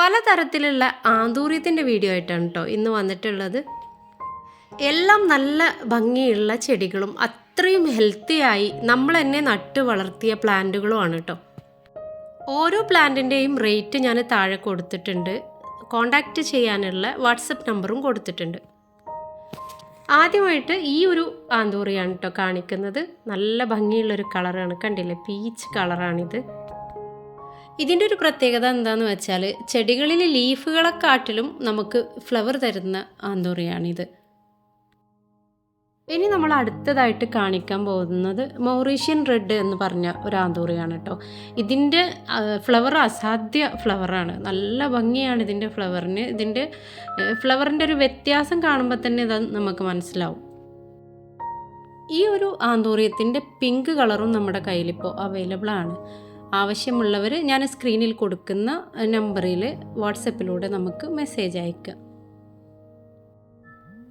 പലതരത്തിലുള്ള ആന്തൂര്യത്തിന്റെ വീഡിയോ ആയിട്ടാണ് കേട്ടോ ഇന്ന് വന്നിട്ടുള്ളത്. എല്ലാം നല്ല ഭംഗിയുള്ള ചെടികളും അത്രയും ഹെൽത്തിയായി നമ്മൾ തന്നെ നട്ട് വളർത്തിയ പ്ലാന്റുകളുമാണ് കേട്ടോ ഓരോ പ്ലാന്റിന്റെയും റേറ്റ് ഞാൻ താഴെ കൊടുത്തിട്ടുണ്ട്. കോണ്ടാക്റ്റ് ചെയ്യാനുള്ള വാട്സപ്പ് നമ്പറും കൊടുത്തിട്ടുണ്ട്. ആദ്യമായിട്ട് ഈ ഒരു ആന്തൂറിയാണ് കേട്ടോ കാണിക്കുന്നത്. നല്ല ഭംഗിയുള്ളൊരു കളറാണ് കണ്ടില്ലേ? പീച്ച് കളറാണിത് ഇതിന്റെ ഒരു പ്രത്യേകത എന്താണെന്ന് വെച്ചാൽ ചെടികളിൽ ലീഫുകളെക്കാട്ടിലും നമുക്ക് ഫ്ലവർ തരുന്ന ആന്തൂറിയാണിത്. ഇനി നമ്മൾ അടുത്തതായിട്ട് കാണിക്കാൻ പോകുന്നത് മൗറീഷ്യൻ റെഡ് എന്ന് പറഞ്ഞ ഒരു ആന്തൂറിയാണ് കേട്ടോ. ഇതിന്റെ ഫ്ലവർ അസാധ്യ ഫ്ലവറാണ്. നല്ല ഭംഗിയാണ് ഇതിന്റെ ഫ്ലവറിന്. ഇതിന്റെ ഫ്ലവറിന്റെ ഒരു വ്യത്യാസം കാണുമ്പോൾ തന്നെ ഇത് നമുക്ക് മനസ്സിലാവും. ഈ ഒരു ആന്തൂറിയത്തിന്റെ പിങ്ക് കളറും നമ്മുടെ കയ്യിലിപ്പോൾ അവൈലബിൾ ആണ്. ആവശ്യമുള്ളവർ ഞാൻ സ്ക്രീനിൽ കൊടുക്കുന്ന നമ്പറിൽ വാട്സപ്പിലൂടെ നമുക്ക് മെസ്സേജ് അയക്കാം.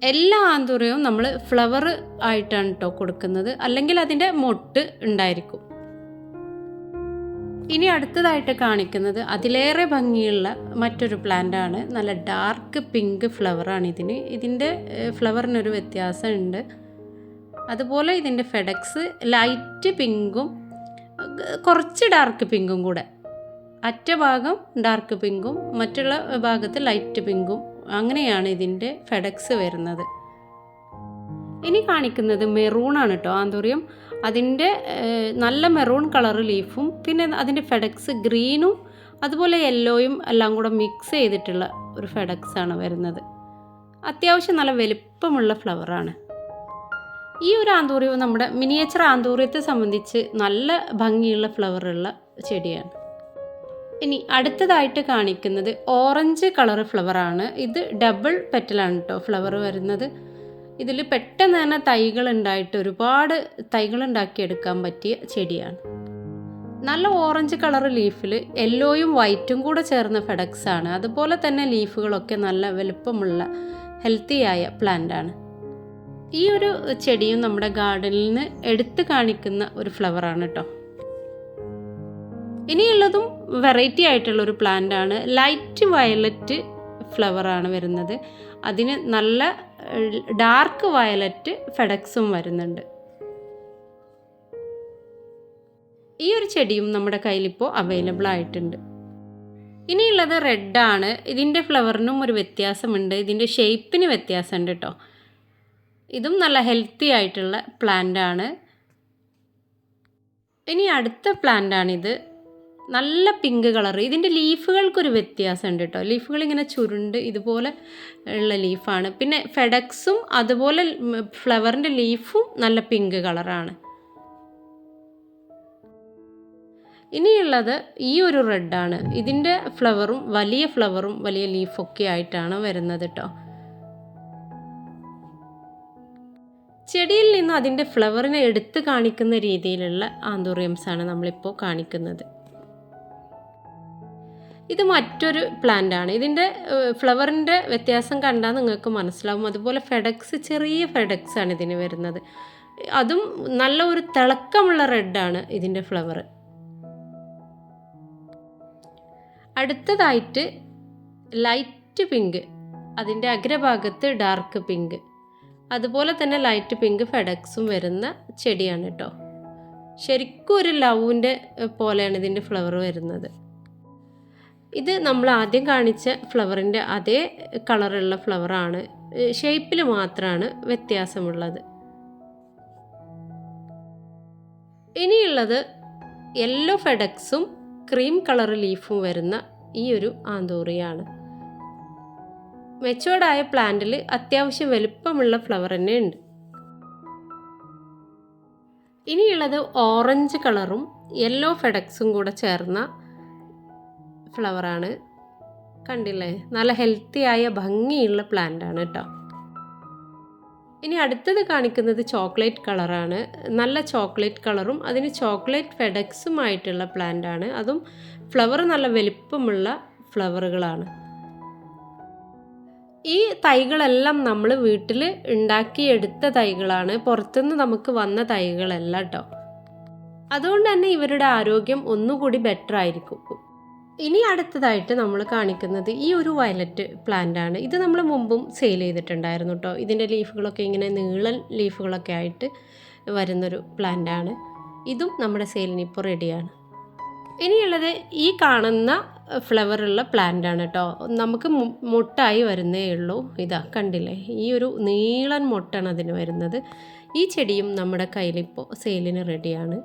എല്ലാ ആന്തൂറയും നമ്മൾ ഫ്ലവർ ആയിട്ടാണ് കേട്ടോ കൊടുക്കുന്നത്. അല്ലെങ്കിൽ അതിന്റെ മൊട്ട് ഉണ്ടായിരിക്കും. ഇനി അടുത്തതായിട്ട് കാണിക്കുന്നത് അതിലേറെ ഭംഗിയുള്ള മറ്റൊരു പ്ലാന്റ് ആണ്. നല്ല ഡാർക്ക് പിങ്ക് ഫ്ലവറാണ് ഇതിന്. ഇതിന്റെ ഫ്ലവറിനൊരു വ്യത്യാസമുണ്ട്. അതുപോലെ ഇതിന്റെ ഫെഡക്സ് ലൈറ്റ് പിങ്കും കുറച്ച് ഡാർക്ക് പിങ്കും കൂടെ. അറ്റ ഭാഗം ഡാർക്ക് പിങ്കും മറ്റുള്ള ഭാഗത്ത് ലൈറ്റ് പിങ്കും അങ്ങനെയാണ് ഇതിന്റെ ഫെഡക്സ് വരുന്നത്. ഇനി കാണിക്കുന്നത് മെറൂണാണ് കേട്ടോ ആന്തൂറിയം. അതിന്റെ നല്ല മെറൂൺ കളർ ലീഫും പിന്നെ അതിന്റെ ഫെഡക്സ് ഗ്രീനും അതുപോലെ യെല്ലോയും എല്ലാം കൂടെ മിക്സ് ചെയ്തിട്ടുള്ള ഒരു ഫെഡക്സ് ആണ് വരുന്നത്. അത്യാവശ്യം നല്ല വലിപ്പമുള്ള ഫ്ലവറാണ് ഈ ഒരു ആന്തൂറിയവും നമ്മുടെ മിനിയേച്ചർ ആന്തൂറിയത്തെ സംബന്ധിച്ച് നല്ല ഭംഗിയുള്ള ഫ്ലവറുള്ള ചെടിയാണ്. ഇനി അടുത്തതായിട്ട് കാണിക്കുന്നത് ഓറഞ്ച് കളർ ഫ്ലവറാണ്. ഇത് ഡബിൾ പെറ്റലാണ് കേട്ടോ ഫ്ലവർ വരുന്നത്. ഇതിൽ പെട്ടെന്ന് തന്നെ തൈകൾ ഉണ്ടായിട്ട് ഒരുപാട് തൈകൾ ഉണ്ടാക്കിയെടുക്കാൻ പറ്റിയ ചെടിയാണ്. നല്ല ഓറഞ്ച് കളർ ലീഫിൽ യെല്ലോയും വൈറ്റും കൂടെ ചേർന്ന ഫെഡക്സ് ആണ് അതുപോലെ തന്നെ ലീഫുകളൊക്കെ നല്ല വലുപ്പമുള്ള ഹെൽത്തിയായ പ്ലാന്റ് ആണ് ഈ ഒരു ചെടിയും നമ്മുടെ ഗാർഡനിൽ നിന്ന് എടുത്തു കാണിക്കുന്ന ഒരു ഫ്ലവറാണ് കേട്ടോ. ഇനിയുള്ളതും വെറൈറ്റി ആയിട്ടുള്ള ഒരു പ്ലാന്റ് ആണ്. ലൈറ്റ് വയലറ്റ് ഫ്ലവറാണ് വരുന്നത്. അതിന് നല്ല ഡാർക്ക് വയലറ്റ് ഫെഡക്സും വരുന്നുണ്ട്. ഈ ഒരു ചെടിയും നമ്മുടെ കയ്യിലിപ്പോൾ അവൈലബിൾ ആയിട്ടുണ്ട്. ഇനിയുള്ളത് റെഡാണ് ഇതിന്റെ ഫ്ലവറിനും ഒരു വ്യത്യാസമുണ്ട്. ഇതിന്റെ ഷേപ്പിന് വ്യത്യാസമുണ്ട് കേട്ടോ. ഇതും നല്ല ഹെൽത്തി ആയിട്ടുള്ള പ്ലാന്റ് ആണ്. ഇനി അടുത്ത പ്ലാന്റ് ആണിത്. നല്ല പിങ്ക് കളർ ഇതിന്റെ ലീഫുകൾക്കൊരു വ്യത്യാസമുണ്ട് കേട്ടോ ലീഫുകൾ ഇങ്ങനെ ചുരുണ്ട് ഇതുപോലെ ഉള്ള ലീഫാണ് പിന്നെ ഫെഡക്സും അതുപോലെ ഫ്ലവറിന്റെ ലീഫും നല്ല പിങ്ക് കളറാണ് ഇനിയുള്ളത് ഈ ഒരു റെഡാണ് ഇതിന്റെ ഫ്ലവറും വലിയ ഫ്ലവറും വലിയ ലീഫൊക്കെ ആയിട്ടാണ് വരുന്നത് കേട്ടോ ചെടിയിൽ നിന്ന് അതിന്റെ ഫ്ലവറിനെ എടുത്ത് കാണിക്കുന്ന രീതിയിലുള്ള ആന്തോറിയംസ് ആണ് നമ്മളിപ്പോൾ കാണിക്കുന്നത്. ഇത് മറ്റൊരു പ്ലാന്റ് ആണ് ഇതിന്റെ ഫ്ലവറിന്റെ വ്യത്യാസം കണ്ടാൽ നിങ്ങൾക്ക് മനസ്സിലാവും. അതുപോലെ ഫെഡക്സ് ചെറിയ ഫെഡക്സ് ആണ് ഇതിന് വരുന്നത്. അതും നല്ല ഒരു തിളക്കമുള്ള റെഡാണ് ഇതിന്റെ ഫ്ലവർ. അടുത്തതായിട്ട് ലൈറ്റ് പിങ്ക് അതിന്റെ അഗ്രഭാഗത്ത് ഡാർക്ക് പിങ്ക്. അതുപോലെ തന്നെ ലൈറ്റ് പിങ്ക് ഫെഡക്സും വരുന്ന ചെടിയാണ് കേട്ടോ ശരിക്കും ഒരു ലവിന്റെ പോലെയാണ് ഇതിന്റെ ഫ്ലവർ വരുന്നത്. ഇത് നമ്മൾ ആദ്യം കാണിച്ച ഫ്ലവറിന്റെ അതേ കളറുള്ള ഫ്ലവറാണ് ഷേപ്പിൽ മാത്രമാണ് വ്യത്യാസമുള്ളത്. ഇനിയുള്ളത് യെല്ലോ ഫെഡക്സും ക്രീം കളർ ലീഫും വരുന്ന ഈ ഒരു ആന്തൂറിയാണ്. മെച്ചോർഡായ പ്ലാന്റിൽ അത്യാവശ്യം വലുപ്പമുള്ള ഫ്ലവർ തന്നെ ഉണ്ട്. ഇനിയുള്ളത് ഓറഞ്ച് കളറും യെല്ലോ ഫെഡക്സും കൂടെ ചേർന്ന ഫ്ലവറാണ് കണ്ടില്ലേ? നല്ല ഹെൽത്തിയായ ഭംഗിയുള്ള പ്ലാന്റ് ആണ് കേട്ടോ ഇനി അടുത്തത് കാണിക്കുന്നത് ചോക്ലേറ്റ് കളറാണ് നല്ല ചോക്ലേറ്റ് കളറും അതിന് ചോക്ലേറ്റ് ഫെഡക്സുമായിട്ടുള്ള പ്ലാന്റ് ആണ്. അതും ഫ്ലവർ നല്ല വലിപ്പമുള്ള ഫ്ലവറുകളാണ്. ഈ തൈകളെല്ലാം നമ്മൾ വീട്ടിൽ ഉണ്ടാക്കിയെടുത്ത തൈകളാണ്. പുറത്തുനിന്ന് നമുക്ക് വന്ന തൈകളല്ല കേട്ടോ അതുകൊണ്ട് തന്നെ ഇവരുടെ ആരോഗ്യം ഒന്നുകൂടി ബെറ്റർ ആയിരിക്കും. ഇനി അടുത്തതായിട്ട് നമ്മൾ കാണിക്കുന്നത് ഈ ഒരു വയലറ്റ് പ്ലാന്റ് ആണ്. ഇത് നമ്മൾ മുമ്പും സെയിൽ ചെയ്തിട്ടുണ്ടായിരുന്നു കേട്ടോ ഇതിന്റെ ലീഫുകളൊക്കെ ഇങ്ങനെ നീളൻ ലീഫുകളൊക്കെ ആയിട്ട് വരുന്നൊരു പ്ലാന്റ് ആണ്. ഇതും നമ്മുടെ സെയിലിന് ഇപ്പോൾ റെഡിയാണ് ഇനിയുള്ളത് ഈ കാണുന്ന ഫ്ലവറുള്ള പ്ലാന്റ് ആണ് കേട്ടോ. നമുക്ക് മുട്ടായി വരുന്നേ ഉള്ളൂ. ഇതാ കണ്ടില്ലേ? ഈ ഒരു നീളൻ മുട്ടാണ് അതിന് വരുന്നത്. ഈ ചെടിയും നമ്മുടെ കയ്യിലിപ്പോൾ സെയിലിന് റെഡിയാണ്.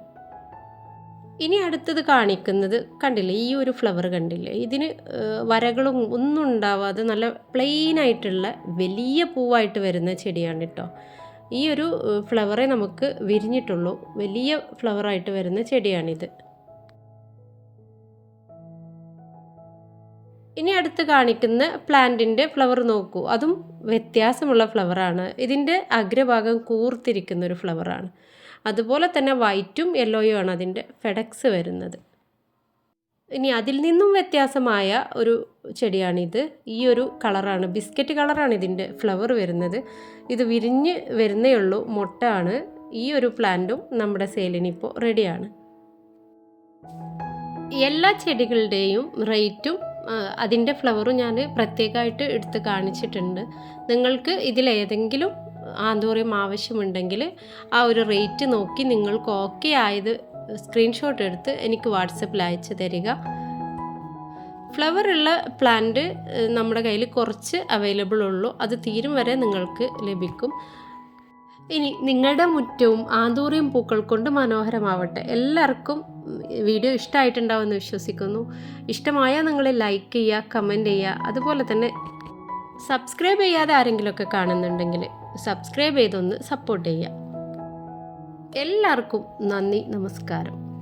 ഇനി അടുത്തത് കാണിക്കുന്നത് കണ്ടില്ലേ? ഈ ഒരു ഫ്ലവർ കണ്ടില്ലേ? ഇതിന് വരകളും ഒന്നും ഉണ്ടാവാതെ നല്ല പ്ലെയിൻ ആയിട്ടുള്ള വലിയ പൂവായിട്ട് വരുന്ന ചെടിയാണ് കേട്ടോ. ഈ ഒരു ഫ്ലവറേ നമുക്ക് വിരിഞ്ഞിട്ടുള്ളൂ. വലിയ ഫ്ലവറായിട്ട് വരുന്ന ചെടിയാണിത്. ഇനി അടുത്ത് കാണിക്കുന്ന പ്ലാന്റിന്റെ ഫ്ലവർ നോക്കൂ. അതും വ്യത്യാസമുള്ള ഫ്ലവറാണ് ഇതിന്റെ അഗ്രഭാഗം കൂർത്തിരിക്കുന്ന ഒരു ഫ്ലവറാണ് അതുപോലെ തന്നെ വൈറ്റും യെല്ലോയും ആണ് അതിന്റെ ഫെഡക്സ് വരുന്നത്. ഇനി അതിൽ നിന്നും വ്യത്യാസമായ ഒരു ചെടിയാണിത്. ഈ ഒരു കളറാണ് ബിസ്ക്കറ്റ് കളറാണ് ഇതിന്റെ ഫ്ലവർ വരുന്നത്. ഇത് വിരിഞ്ഞ് വരുന്നേ മുട്ടാണ് ഈ ഒരു പ്ലാന്റും നമ്മുടെ സെയിലിനിപ്പോൾ റെഡിയാണ് എല്ലാ ചെടികളുടെയും റേറ്റും അതിന്റെ ഫ്ലവറും ഞാൻ പ്രത്യേകമായിട്ട് എടുത്ത് കാണിച്ചിട്ടുണ്ട്. നിങ്ങൾക്ക് ഇതിലേതെങ്കിലും ആന്തോറിയം ആവശ്യമുണ്ടെങ്കിൽ ആ ഒരു റേറ്റ് നോക്കി നിങ്ങൾക്ക് ഓക്കെ ആയത് സ്ക്രീൻഷോട്ട് എടുത്ത് എനിക്ക് വാട്സപ്പിൽ അയച്ചു തരിക. ഫ്ലവർ ഉള്ള പ്ലാന്റ് നമ്മുടെ കയ്യിൽ കുറച്ച് അവൈലബിൾ ഉള്ളൂ. അത് തീരും വരെ നിങ്ങൾക്ക് ലഭിക്കും. ഇനി നിങ്ങളുടെ മുറ്റവും ആന്തൂറിയും പൂക്കൾ കൊണ്ട് മനോഹരമാവട്ടെ. എല്ലാവർക്കും വീഡിയോ ഇഷ്ടമായിട്ടുണ്ടാവുമെന്ന് വിശ്വസിക്കുന്നു. ഇഷ്ടമായാൽ നിങ്ങൾ ലൈക്ക് ചെയ്യുക കമന്റ് ചെയ്യുക. അതുപോലെ തന്നെ സബ്സ്ക്രൈബ് ചെയ്യാതെ ആരെങ്കിലുമൊക്കെ കാണുന്നുണ്ടെങ്കിൽ സബ്സ്ക്രൈബ് ചെയ്തൊന്ന് സപ്പോർട്ട് ചെയ്യുക. എല്ലാവർക്കും നന്ദി നമസ്കാരം.